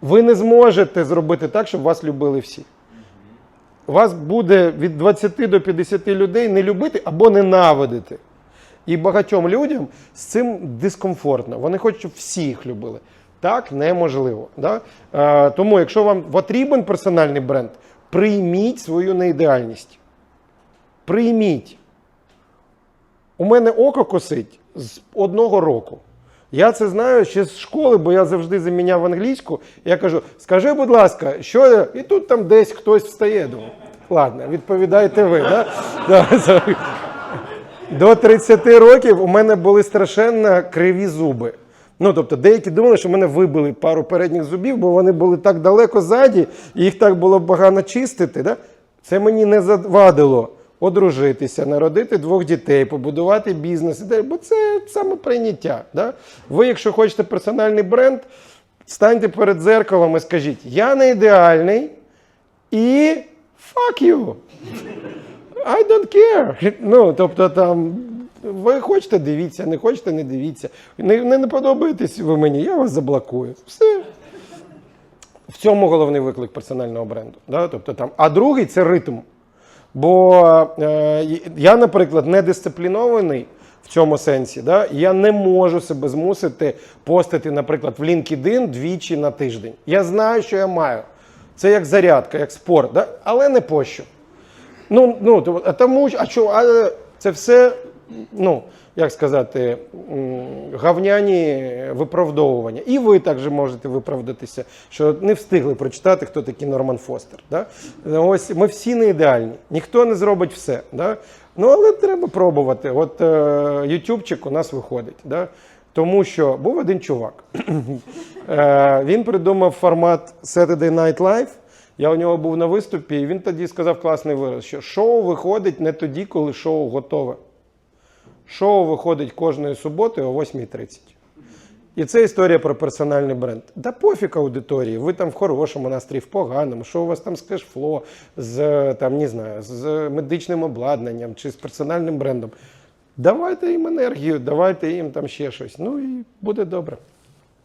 Ви не зможете зробити так, щоб вас любили всі. Вас буде від 20 до 50 людей не любити або ненавидити. І багатьом людям з цим дискомфортно. Вони хочуть, щоб всі їх любили. Так неможливо. Да? Е, тому, якщо вам потрібен персональний бренд, прийміть свою неідеальність. Прийміть. У мене око косить з одного року. Я це знаю ще з школи, бо я завжди заміняв англійську. Я кажу: скажи, будь ласка, що я. І тут там десь хтось встає. Думаю, ладно, відповідайте ви. Да? До 30 років у мене були страшенно криві зуби. Ну, тобто, деякі думали, що мене вибили пару передніх зубів, бо вони були так далеко ззаді, і їх так було погано чистити. Да? Це мені не завадило одружитися, народити двох дітей, побудувати бізнес. Бо це самоприйняття. Да? Ви, якщо хочете персональний бренд, станьте перед дзеркалом і скажіть: я не ідеальний і fuck you. I don't care. Ну, тобто там. Ви хочете, дивіться, не хочете, не дивіться. Не, не, не подобаєтесь ви мені, я вас заблокую. Все. В цьому головний виклик персонального бренду. Да? Тобто, там. А другий це ритм. Бо е, я, наприклад, не дисциплінований в цьому сенсі. Да? Я не можу себе змусити постити, наприклад, в LinkedIn двічі на тиждень. Я знаю, що я маю. Це як зарядка, як спорт, да? але не пощу. Ну, ну тому, а що, а це все, ну, як сказати, гавняні виправдовування. І ви також можете виправдатися, що не встигли прочитати, хто такий Норман Фостер. Да? Ось ми всі не ідеальні, ніхто не зробить все. Да? Ну, але треба пробувати. От е, Ютубчик у нас виходить. Да? Тому що був один чувак. Е, Він придумав формат Saturday Night Live. Я у нього був на виступі, і він тоді сказав класний вираз, що шоу виходить не тоді, коли шоу готове. Шоу виходить кожної суботи о 8.30. І це історія про персональний бренд. Да пофіг аудиторії, ви там в хорошому настрій, в поганому, що у вас там з кешфло, з там, не знаю, з медичним обладнанням чи з персональним брендом. Давайте їм енергію, давайте їм там ще щось. Ну і буде добре.